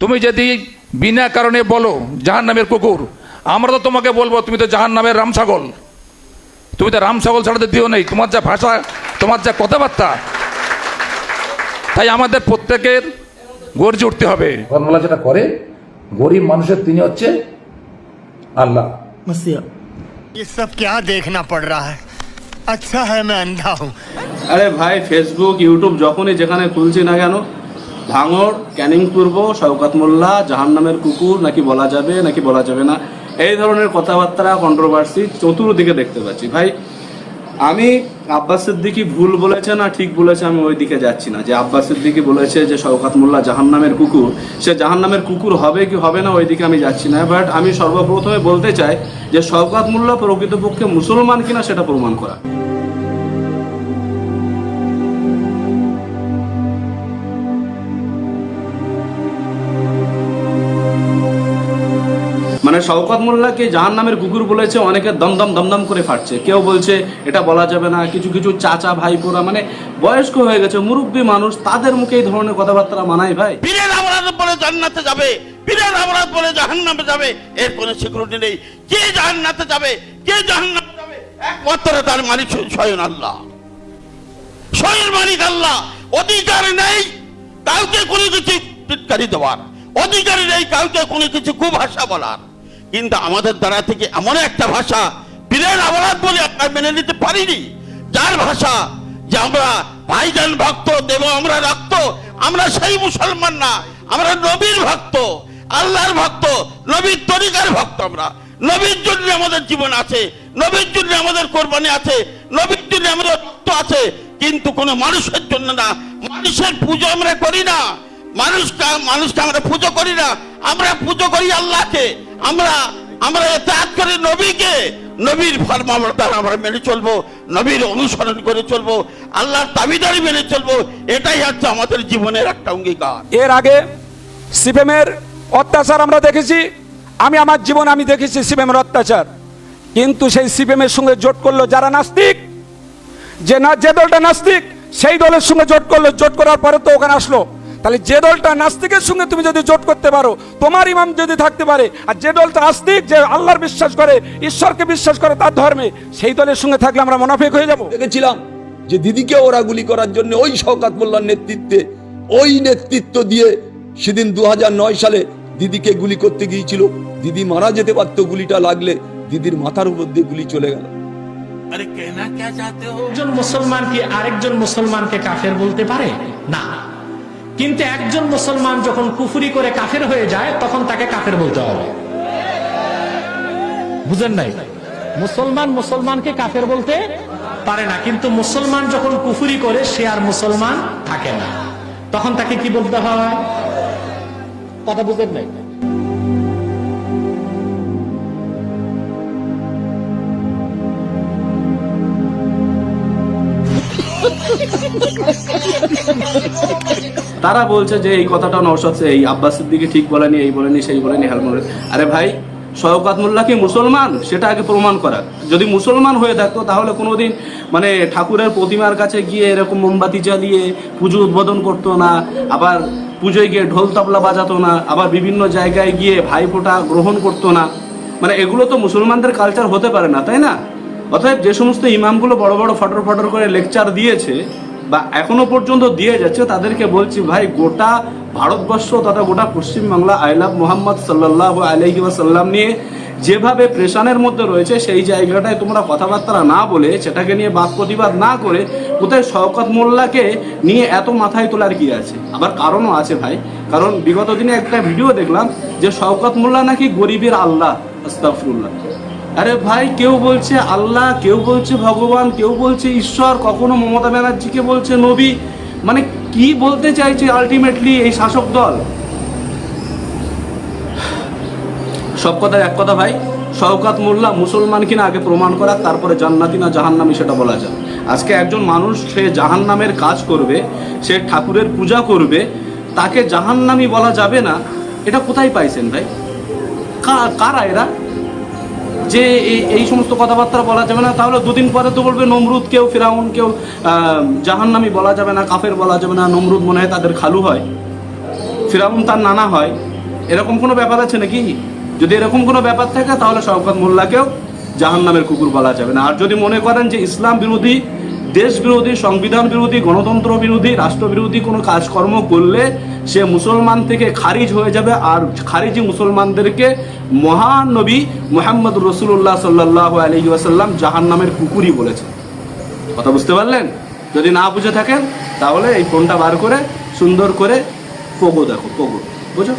তুমি যদি বিনা কারণে বলো জাহান নামের কুকুর আমরা তো তোমাকে বলব তুমি তো জাহান নামের রামছাগল তুমি তো রামছাগল ছাড়াতে দিও নেই তোমার যা ভাষা তোমার যা কথাবার্তা। তাই আমাদের প্রত্যেকের গর্জি উঠতে হবে। যেটা করে গরিব মানুষের তিনি হচ্ছে আল্লাহ। সব কে দেখনা পড় রা আচ্ছা হ্যাঁ আরে ভাই ফেসবুক ইউটিউব যখনই যেখানে খুলছি না কেন ভাঙড় ক্যানিং পূর্ব, শওকাত মোল্লা, জাহান্নামের কুকুর, নাকি বলা যাবে, নাকি বলা যাবে না। এই ধরনের কথাবার্তা কন্ট্রোভার্সি চতুর্দিকে দেখতে পাচ্ছি। ভাই, আমি আব্বাস সিদ্দিকি ভুল বলেছে না ঠিক বলেছে, আমি ওই দিকে যাচ্ছি না। যে আব্বাস সিদ্দিকি বলেছে যে শওকাত মোল্লা জাহান্নামের কুকুর, সে জাহান্নামের কুকুর হবে কি হবে না, ওই দিকে আমি যাচ্ছি না। বাট আমি সর্বপ্রথমে বলতে চাই যে শওকাত মোল্লা প্রকৃতপক্ষে মুসলমান কিনা, সেটা প্রমাণ করা। মানে শওকত মোল্লাকে জাহান নামের কুকুর বলেছে, অনেকে দমদম দমদম করে ফাটছে। কেউ বলছে, এটা বলা যাবে না। কিছু কিছু চাচা ভাইপোরা মানে বয়স্ক হয়ে গেছে, মুরব্বী মানুষ, তাদের মুখে এই ধরনের কথাবার্তা মানায় ভাই। পীরের অপরাধ বলে জান্নাতে যাবে পীরের অপরাধ বলে জাহান্নামে যাবে এর কোনো সিকিউরিটি নেই। কে জাহান্নাতে যাবে, কে জাহান্নামে যাবে? একমাত্র তার মালিক স্বয়ং আল্লাহ। স্বয়ং মালিক আল্লাহ। অধিকার নেই কাউকে কোনো কিছু টিটকারি দেওয়ার। অধিকার নেই কাউকে কোনো কিছু কুভাষা বলার। কিন্তু আমাদের দ্বারা থেকে এমন একটা ভাষা পীরের অপরাধ বলে আমরা মেনে নিতে পারিনি। যার ভাষা যে আমরা ভাইজান ভক্ত, দেব আমরা রক্ত, আমরা সেই মুসলমান না, আমরা নবীর ভক্ত, আল্লাহর ভক্ত, নবীর তরিকার ভক্ত আমরা। নবীর জন্য আমাদের জীবন আছে, নবীর জন্য আমাদের কোরবানি আছে, নবীর জন্য আমাদের রক্ত আছে, কিন্তু কোনো মানুষের জন্য না। মানুষের পুজো আমরা করি না। মানুষটা মানুষকে আমরা পুজো করি না। আমরা পুজো করি আল্লাহকে। আমরা আমরা এতাত করে নবীকে, নবীর ফরমাবর্তার আমরা মেনে চলবো, নবীর অনুসরণ করে চলবো, আল্লাহর দাবিদারি মেনে চলবো, এটাই হচ্ছে আমাদের জীবনের একটা অঙ্গীকার। এর আগে সিপিএমের অত্যাচার আমরা দেখেছি, আমি আমার জীবন আমি দেখেছি সিপিএমের অত্যাচার। কিন্তু সেই সিপিএমের সঙ্গে জোট করল যারা নাস্তিক, যে না, যে দলটা নাস্তিক, সেই দলের সঙ্গে জোট করল, জোট করার পরে তো ওখানে আসলো। তাহলে যে দলটা নাস্তিকের সঙ্গে তুমি যদি জোট করতে পারো তোমার ইমাম যদি থাকতে পারে আর যে দলটা আস্তিক যে আল্লাহর বিশ্বাস করে ঈশ্বরকে বিশ্বাস করে তার ধর্মে সেই দলের সঙ্গে থাকলে আমরা মোনাফেক হয়ে যাব। দেখেছিলাম যে দিদিকে ওরা গুলি করার জন্য ওই শওকাত মোল্লার নেতৃত্বে ওই নেতৃত্ব দিয়ে সেদিন দু হাজার নয় সালে দিদিকে গুলি করতে গিয়েছিল। দিদি মারা যেতে পারতো গুলিটা লাগলে দিদির মাথার উপর দিয়ে গুলি চলে গেল। আরে কেনা কে চাতে একজন মুসলমান কি আরেকজন মুসলমানকে কাফের বলতে পারে? না। কিন্তু একজন মুসলমান যখন কুফুরি করে কাফের হয়ে যায়, তখন তাকে কাফের বলতে হবে। বুঝেন নাই? মুসলমান মুসলমানকে কাফের বলতে পারে না, কিন্তু মুসলমান যখন কুফুরি করে, সে আর মুসলমান থাকে না। তখন তাকে কি বলতে হয়? কথা বুঝেন নাই? তারা বলছে যে এই কথাটা নৌসাদ এই আব্বাসের দিকে ঠিক বলেনি, এই বলেনি, সেই বলেনি, হেল বলেনি। আরে ভাই, শওকাত মোল্লা কি মুসলমান? সেটা আগে প্রমাণ করা যদি মুসলমান হয়ে থাকতো, তাহলে কোনোদিন মানে ঠাকুরের প্রতিমার কাছে গিয়ে এরকম মোমবাতি জ্বালিয়ে পুজো উদ্বোধন করতো না, আবার পুজোয় গিয়ে ঢোল তবলা বাজাতো না, আবার বিভিন্ন জায়গায় গিয়ে ভাইফোঁটা গ্রহণ করতো না। মানে এগুলো তো মুসলমানদের কালচার হতে পারে না, তাই না? অতএব যে সমস্ত ইমামগুলো বড় বড় ফটর ফটর করে লেকচার দিয়েছে বা এখনও পর্যন্ত দিয়ে যাচ্ছে। তাদেরকে বলছি, ভাই, গোটা ভারতবর্ষ তথা গোটা পশ্চিমবাংলা আই লাভ মোহাম্মদ সাল্লাহ আলহি সাল্লাম নিয়ে যেভাবে প্রেশানের মধ্যে রয়েছে, সেই জায়গাটায় তোমরা কথাবার্তা না বলে সেটাকে নিয়ে বাদ প্রতিবাদ না করে কোথায় শওকত মোল্লাকে নিয়ে এত মাথায় তোলার কি আছে? আবার কারণও আছে ভাই। কারণ বিগত দিনে একটা ভিডিও দেখলাম যে শওকত মোল্লা নাকি গরিবের আল্লাহ আস্তাফরুল্লাহ আরে ভাই, কেউ বলছে আল্লাহ, কেউ বলছে ভগবান, কেউ বলছে ঈশ্বর, কখনো মমতা ব্যানার্জিকে বলছে নবী। মানে কি বলতে চাইছে আলটিমেটলি এই শাসক দল? সব কথার এক কথা ভাই, শওকাত মোল্লা মুসলমান কিনা আগে প্রমাণ করা তারপরে জান্নাতি না জাহান্নামি সেটা বলা যায় আজকে একজন মানুষ, সে জাহান্নামের কাজ করবে, সে ঠাকুরের পূজা করবে, তাকে জাহান্নামি বলা যাবে না, এটা কোথায় পাইছেন ভাই? কারা এরা? যে এই সমস্ত কথাবার্তা বলা যাবে না, তাহলে দুদিন পরে তো বলবে নমরুদ কেউ ফেরাউন কেউ জাহান্নামি বলা যাবে না, কাফের বলা যাবে না, নমরুদ মনে হয় তাদের খালু হয়। ফিরাউন তার নানা হয়। এরকম কোনো ব্যাপার আছে নাকি? যদি এরকম কোনো ব্যাপার থাকে, তাহলে শওকত মোল্লাকেও জাহান নামের কুকুর বলা যাবে না। আর যদি মনে করেন যে ইসলাম বিরোধী, দেশ বিরোধী, সংবিধান বিরোধী, গণতন্ত্র বিরোধী, রাষ্ট্র বিরোধী কোনো কাজকর্ম করলে সে মুসলমান থেকে খারিজ হয়ে যাবে আর খারিজি মুসলমানদেরকে মহানবী মোহাম্মদ রসুল্লাহ সাল্লাহ আলী ওয়াসাল্লাম জাহান নামের কুকুরই বলেছে। কথা বুঝতে পারলেন? যদি না বুঝে থাকেন, তাহলে এই ফোনটা বার করে সুন্দর করে পোগো দেখো, পোগো। বুঝো?